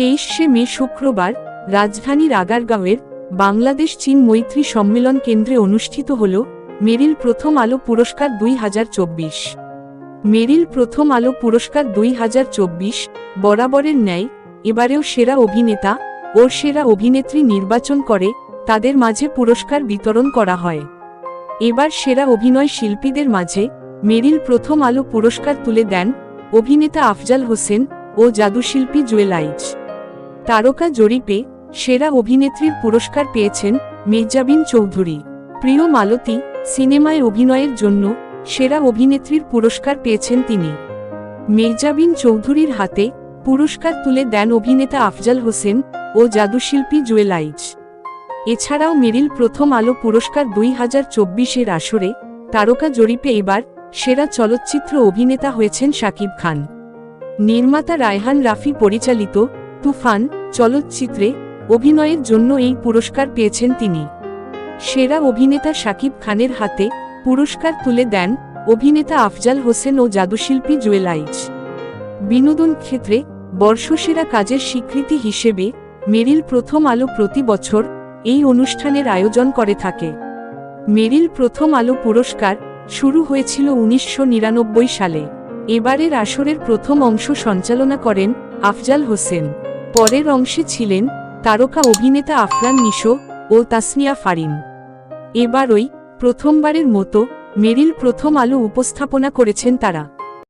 তেইশে মে শুক্রবার রাজধানীর আগারগাঁওয়ের বাংলাদেশ চীন মৈত্রী সম্মেলন কেন্দ্রে অনুষ্ঠিত হল মেরিল প্রথম আলো পুরস্কার দুই হাজার চব্বিশ। মেরিল প্রথম আলো পুরস্কার দুই হাজার চব্বিশ বরাবরের ন্যায়, এবারেও সেরা অভিনেতা ও সেরা অভিনেত্রী নির্বাচন করে তাদের মাঝে পুরস্কার বিতরণ করা হয়। এবার সেরা অভিনয় শিল্পীদের মাঝে মেরিল প্রথম আলো পুরস্কার তুলে দেন অভিনেতা আফজাল হোসেন ও জাদুশিল্পী জুয়েলাইজ। তারকা জরিপে সেরা অভিনেত্রীর পুরস্কার পেয়েছেন মেহজাবিন চৌধুরী। প্রিয় মালতী সিনেমায় অভিনয়ের জন্য সেরা অভিনেত্রীর পুরস্কার পেয়েছেন তিনি। মেহজাবিন চৌধুরীর হাতে পুরস্কার তুলে দেন অভিনেতা আফজাল হোসেন ও জাদুশিল্পী জুয়েলাইজ এছাড়াও মেরিল প্রথম আলো পুরস্কার দুই হাজার চব্বিশের আসরে তারকা জরিপে এবার সেরা চলচ্চিত্র অভিনেতা হয়েছেন শাকিব খান। নির্মাতা রায়হান রাফি পরিচালিত তুফান চলচ্চিত্রে অভিনয়ের জন্য এই পুরস্কার পেয়েছেন তিনি। সেরা অভিনেতা শাকিব খানের হাতে পুরস্কার তুলে দেন অভিনেতা আফজাল হোসেন ও জাদুশিল্পী জুয়েলাইজ বিনোদন ক্ষেত্রে বর্ষসেরা কাজের স্বীকৃতি হিসেবে মেরিল প্রথম আলো প্রতি বছর এই অনুষ্ঠানের আয়োজন করে থাকে। মেরিল প্রথম আলো পুরস্কার শুরু হয়েছিল উনিশশো নিরানব্বই সালে। এবারের আসরের প্রথম অংশ সঞ্চালনা করেন আফজাল হোসেন। পরের অংশে ছিলেন তারকা অভিনেতা আফরান নিশো ও তাসনিয়া ফারিন। এবারই প্রথমবারের মতো মেরিল প্রথম আলো উপস্থাপনা করেছেন তারা।